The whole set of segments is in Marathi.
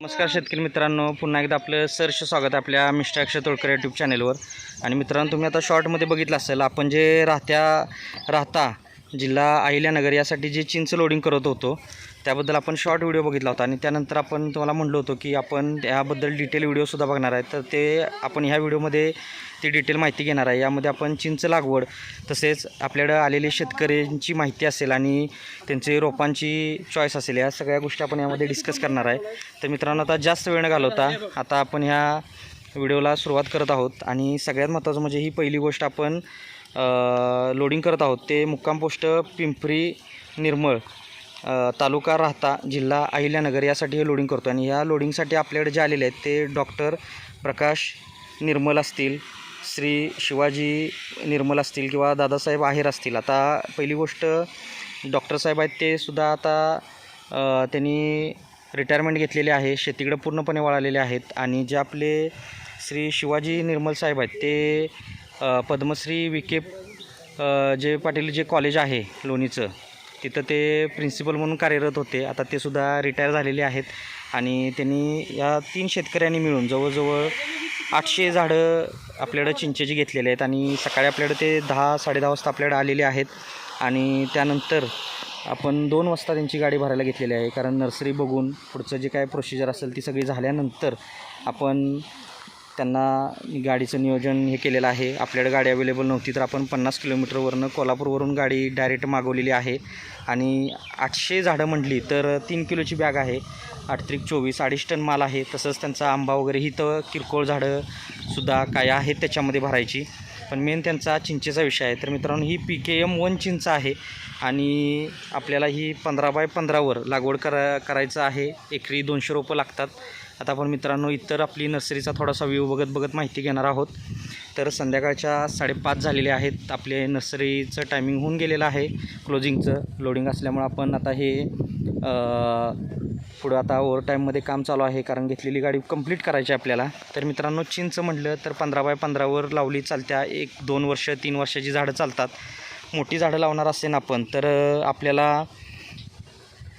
नमस्कार शेतकरी मित्रांनो पुन्हा एकदा आपलं सरश स्वागत आपल्या मिस्टर अक्षय तोडकर यूट्यूब चॅनेलवर आणि मित्रांनो तुम्ही आता शॉर्टमध्ये बघितलं असेल आपण जे राहत्या राहता जिल्हा अहिल्यानगर यासाठी जे चिंच लोडिंग करत होतो त्याबद्दल आपण शॉर्ट व्हिडिओ बघितला होता आणि त्यानंतर आपण तुम्हाला म्हणलो होतो की आपण याबद्दल डिटेल व्हिडिओसुद्धा बघणार आहे. तर ते आपण ह्या व्हिडिओमध्ये ती डिटेल माहिती घेणार आहे. यामध्ये आपण चिंच लागवड तसेच आपल्याकडं आलेले शेतकऱ्यांची माहिती असेल आणि त्यांचे रोपांची चॉईस असेल या सगळ्या गोष्टी आपण यामध्ये डिस्कस करणार आहे. तर मित्रांनो आता जास्त वेळ न घालवता आता आपण ह्या व्हिडिओला सुरुवात करत आहोत आणि सगळ्यात महत्त्वाचं म्हणजे ही पहिली गोष्ट आपण लोडिंग करत आहोत. ते मुक्काम पोस्ट पिंपरी निर्मळ तालुका राहता जिल्हा अहिल्यानगर यासाठी हे लोडिंग करतो आणि या लोडिंगसाठी आपल्याकडे जे आलेले आहेत ते डॉक्टर प्रकाश निर्मल असतील श्री शिवाजी निर्मल असतील किंवा दादासाहेब आहेर असतील. आता पहिली गोष्ट डॉक्टर साहेब आहेत ते सुद्धा आता त्यांनी रिटायरमेंट घेतलेली आहे. शेतीकडे पूर्णपणे वळालेले आहेत. आणि जे आपले श्री शिवाजी निर्मल साहेब आहेत ते पद्मश्री विखे जे पाटील जे कॉलेज आहे लोणीचं तिथं ते प्रिन्सिपल म्हणून कार्यरत होते. आता ते सुद्धा रिटायर झालेले आहेत. आणि त्यांनी या तीन शेतकऱ्यांनी मिळून जवळजवळ आठशे झाडं आपल्याकडं चिंचेची घेतलेले आहेत. आणि सकाळी आपल्याकडं ते दहा साडेदहा वाजता आपल्याकडे आलेले आहेत. आणि त्यानंतर आपण दोन वाजता त्यांची गाडी भरायला घेतलेली आहे. कारण नर्सरी बघून पुढचं जे काय प्रोसिजर असेल ती सगळी झाल्यानंतर आपण त्यांना गाडीचं नियोजन हे केलेलं आहे. आपल्याकडे गाडी अवेलेबल नव्हती तर आपण पन्नास किलोमीटरवरनं कोल्हापूरवरून गाडी डायरेक्ट मागवलेली आहे. आणि आठशे झाडं म्हटली तर तीन किलोची बॅग आहे. आठ त्रिक चोवीस अडीच टन माल आहे. तसंच त्यांचा आंबा वगैरे ही तर किरकोळ झाडंसुद्धा काय आहेत त्याच्यामध्ये भरायची. पण मेन त्यांचा चिंचेचा विषय आहे. तर मित्रांनो ही पी के एम वन चिंच आहे. आणि आपल्याला ही पंधरा बाय पंधरावर लागवड करा करायचं आहे. एकरी दोनशे रोपं लागतात. आता आपण मित्रांनो इतर आपली नर्सरीचा थोडासा व्ह्यू बघत बघत माहिती घेणार आहोत. तर संध्याकाळच्या साडेपाच झालेले आहेत. आपले नर्सरीचं टायमिंग होऊन गेलेलं आहे. क्लोजिंगचं लोडिंग असल्यामुळं आपण आता हे पुढं आता ओव्हर टाईममध्ये काम चालू आहे. कारण घेतलेली गाडी कंप्लीट करायची आपल्याला. तर मित्रांनो चिंच म्हटलं तर पंधरा बाय पंधरावर लावली चालत्या. एक दोन वर्ष तीन वर्षाची झाडं चालतात. मोठी झाडं लावणार असेल आपण. तर आपल्याला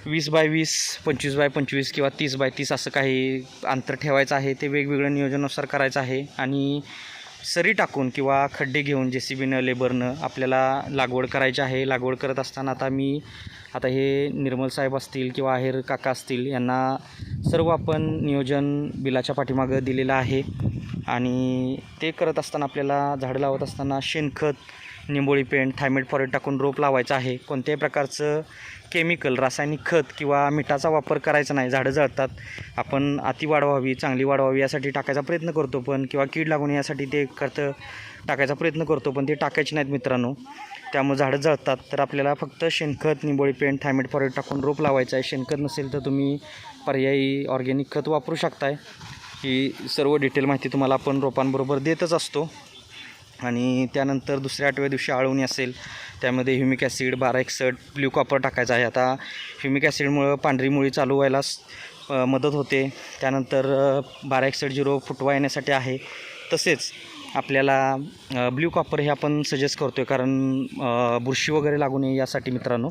वीस बाय वीस पंचवीस बाय पंचवीस किंवा तीस बाय तीस असं काही अंतर ठेवायचं आहे ते वेगवेगळ्या नियोजनानुसार करायचं आहे. आणि सरी टाकून किंवा खड्डे घेऊन जे सी बीनं लेबरनं आपल्याला लागवड करायची आहे. लागवड करत असताना आता मी आता हे निर्मल साहेब असतील किंवा आहेर काका असतील यांना सर्व आपण नियोजन बिलाच्या पाठीमागं दिलेलं आहे. आणि ते करत असताना आपल्याला झाडं लावत असताना शेणखत निंबोळी पेंट थायमेट फॉरेट टाकून रोप लावायचं आहे. कोणत्याही प्रकारचं केमिकल रासायनिक खत किंवा मिठाचा वापर करायचा नाही झाडं जळतात. आपण अति वाढ व्हावी चांगली वाढ व्हावी यासाठी टाकायचा प्रयत्न करतो पण किंवा कीड लागून यासाठी ते खतं टाकायचा प्रयत्न करतो पण ते टाकायचे नाहीत मित्रांनो. त्यामुळे झाडं जळतात. तर आपल्याला फक्त शेणखत निंबोळी पेंट थायमेट फॉरेट टाकून रोप लावायचं आहे. शेणखत नसेल तर तुम्ही पर्यायी ऑर्गॅनिक खत वापरू शकताय. ही सर्व डिटेल माहिती तुम्हाला आपण रोपांबरोबर देतच असतो. आणि त्यानंतर दुसऱ्या आठव्या दिवशी आळवणी असेल त्यामध्ये ह्युमिक ॲसिड बारा एकसठ ब्ल्यू कॉपर टाकायचं आहे. आता ह्युमिक ॲसिडमुळं पांढरी मुळी चालू व्हायला मदत होते. त्यानंतर बारा एकसठ झिरो फुटवा येण्यासाठी आहे. तसेच आपल्याला ब्ल्यू कॉपर हे आपण सजेस्ट करतो आहे कारण बुरशी वगैरे लागू नये यासाठी मित्रांनो.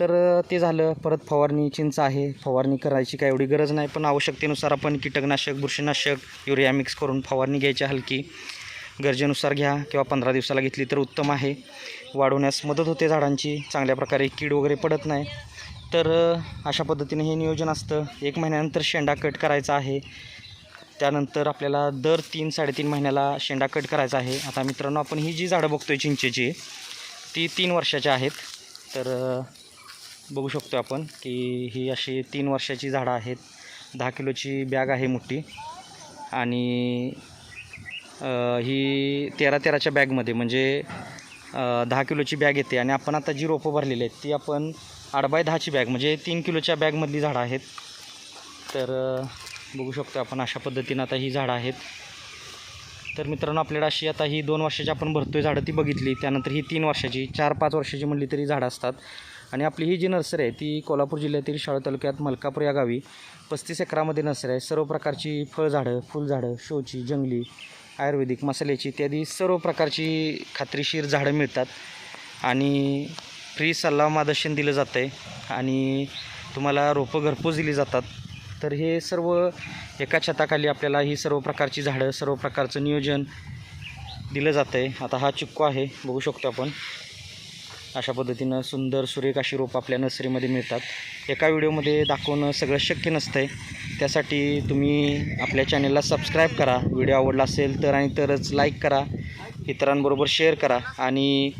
तर ते झालं. परत फवारणी चिंच आहे. फवारणी करायची काय एवढी गरज नाही पण आवश्यकतेनुसार आपण कीटकनाशक बुरशीनाशक युरिया मिक्स करून फवारणी घ्यायची हलकी. गरजेनुसार घ्या किंवा पंधरा दिवसाला घेतली तर उत्तम आहे. वाढवण्यास मदत होते झाडांची. चांगल्या प्रकारे कीड वगैरे पडत नाही. तर अशा पद्धतीने हे नियोजन असतं. एक महिन्यानंतर शेंडा कट करायचा आहे. त्यानंतर आपल्याला दर तीन साडेतीन महिन्याला शेंडा कट करायचा आहे. आता मित्रांनो आपण ही जी झाडं बघतो आहे चिंचेची ती तीन वर्षाची आहेत. तर बघू शकतो आपण की ही अशी तीन वर्षाची झाडं आहेत. दहा किलोची बॅग आहे मोठी. आणि ही तेरा तेराच्या बॅगमध्ये म्हणजे दहा किलोची बॅग येते आणि आपण आता जी रोपं भरलेली आहेत ती आपण आठ बाय दहाची बॅग म्हणजे तीन किलोच्या बॅगमधली झाडं आहेत. तर बघू शकतो आपण अशा पद्धतीनं आता ही झाडं आहेत. तर मित्रांनो आपल्याला अशी आता ही दोन वर्षाची आपण भरतोय झाडं ती बघितली त्यानंतर ही तीन वर्षाची चार पाच वर्षाची म्हणली तरी झाडं असतात. आणि आपली ही जी नर्सरी आहे ती कोल्हापूर जिल्ह्यातील शाळा तालुक्यात मलकापूर या गावी पस्तीस एकरामध्ये नर्सरी आहे. सर्व प्रकारची फळझाडं फुलझाडं शोची जंगली आयुर्वेदिक मसाल्याची इत्यादी सर्व प्रकारची खात्रीशीर झाडं मिळतात. आणि फ्री सल्ला मार्गदर्शन दिलं जातं आहे आणि तुम्हाला रोपं घरपोच दिली जातात. तर हे सर्व एका छताखाली आपल्याला ही सर्व प्रकारची झाडं सर्व प्रकारचं नियोजन दिलं जातं आहे आता हा चिक्कू आहे बघू शकतो आपण. अशा पद्धतीनं सुंदर सुरेख अशी रोप आपल्या नर्सरीमध्ये मिळतात. एका व्हिडिओमध्ये दाखवणं सगळं शक्य नसतं आहे त्यासाठी तुम्ही आपल्या चॅनलला सबस्क्राईब करा. व्हिडिओ आवडला असेल तर आणि तरच लाईक करा. इतरांबरोबर शेअर करा. आणि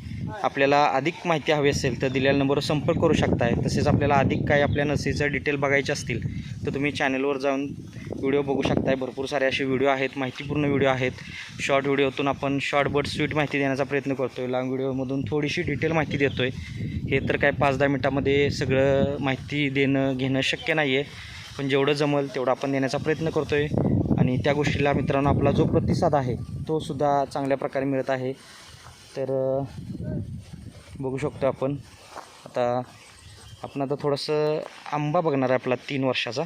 आपल्याला अधिक माहिती हवी असेल तर दिलेल्या नंबरवर संपर्क करू शकताय. तसेच आपल्याला अधिक काही आपल्या नसेचं डिटेल बघायचे असतील तर तुम्ही चॅनलवर जाऊन व्हिडिओ बघू शकताय. भरपूर सारे असे व्हिडिओ आहेत माहितीपूर्ण व्हिडिओ आहेत. शॉर्ट व्हिडिओतून आपण शॉर्ट बट स्वीट माहिती देण्याचा प्रयत्न करतो आहे लॉंग व्हिडिओमधून थोडीशी डिटेल माहिती देतो आहे हे तर काय पाच दहा मिनटामध्ये सगळं माहिती देणं घेणं शक्य नाही आहे पण जेवढं जमल तेवढं आपण देण्याचा प्रयत्न करतो आहे आणि त्या गोष्टीला मित्रांनो आपला जो प्रतिसाद आहे तो सुद्धा चांगल्या प्रकारे मिळत आहे. तर बघू शकतो आपण. आता आपण आता थोडंसं आंबा बघणार आहे आपला तीन वर्षाचा.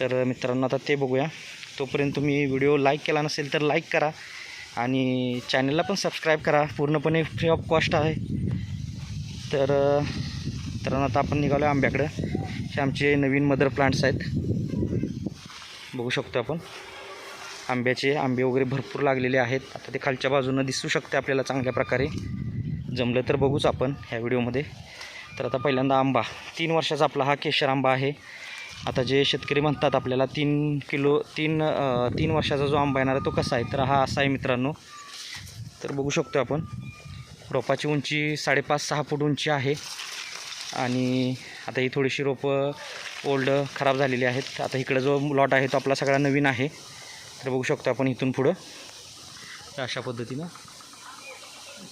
तर मित्रांनो आता ते बघूया. तोपर्यंत तुम्ही व्हिडिओ लाईक केला नसेल तर लाईक करा आणि चॅनलला पण सबस्क्राईब करा. पूर्णपणे फ्री ऑफ कॉस्ट आहे. तर अ, मित्रांनो आता आपण निघालो आंब्याकडं. हे आमचे नवीन मदर प्लांट्स आहेत. बघू शकतो आपण. आंब्याचे आंबे वगैरे भरपूर लागलेले आहेत. आता ते खालच्या बाजूनं दिसू शकते आपल्याला चांगल्या प्रकारे. जमलं तर बघूच आपण ह्या व्हिडिओमध्ये. तर आता पहिल्यांदा आंबा. तीन वर्षाचा आपला हा केशर आंबा आहे. आता जे शेतकरी म्हणतात आपल्याला तीन किलो तीन तीन वर्षाचा जो आंबा येणार आहे तो कसा आहे? तर हा असा आहे मित्रांनो. तर बघू शकतो आपण. रोपाची उंची साडेपाच सहा फूट उंची आहे. आणि आता ही थोडीशी रोपं ओल्ड खराब झालेली आहेत. आता इकडं जो लॉट आहे तो आपला सगळा नवीन आहे. तर बघू शकतो आपण इथून पुढं. अशा पद्धतीनं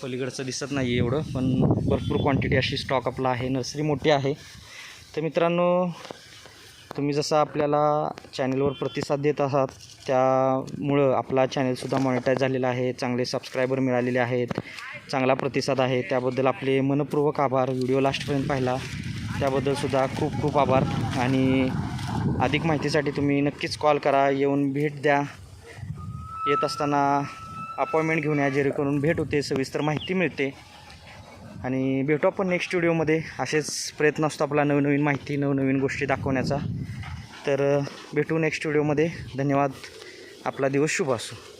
पलीकडचं दिसत नाही आहे एवढं पण भरपूर क्वांटिटी अशी स्टॉक आपला आहे. नर्सरी मोठी आहे. तर मित्रांनो तुम्ही जसं आपल्याला चॅनलवर प्रतिसाद देत आहात त्यामुळं आपला चॅनलसुद्धा मॉनिटाईज झालेला आहे. चांगले सबस्क्रायबर मिळालेले आहेत. चांगला प्रतिसाद आहे. त्याबद्दल आपले मनपूर्वक आभार. व्हिडिओ लास्टपर्यंत पाहिला. त्याबद्दलसुद्धा खूप खूप आभार. आणि अधिक माहितीसाठी तुम्ही नक्कीच कॉल करा येऊन भेट द्या. येत असताना अपॉइंटमेंट घेऊन या जेणेकरून भेट होते सविस्तर माहिती मिळते. आणि भेटू आपण नेक्स्ट व्हिडिओमध्ये. असेच प्रयत्न असतो आपला नवनवीन माहिती नवनवीन गोष्टी दाखवण्याचा. तर भेटू नेक्स्ट व्हिडिओमध्ये. धन्यवाद. आपला दिवस शुभ असो.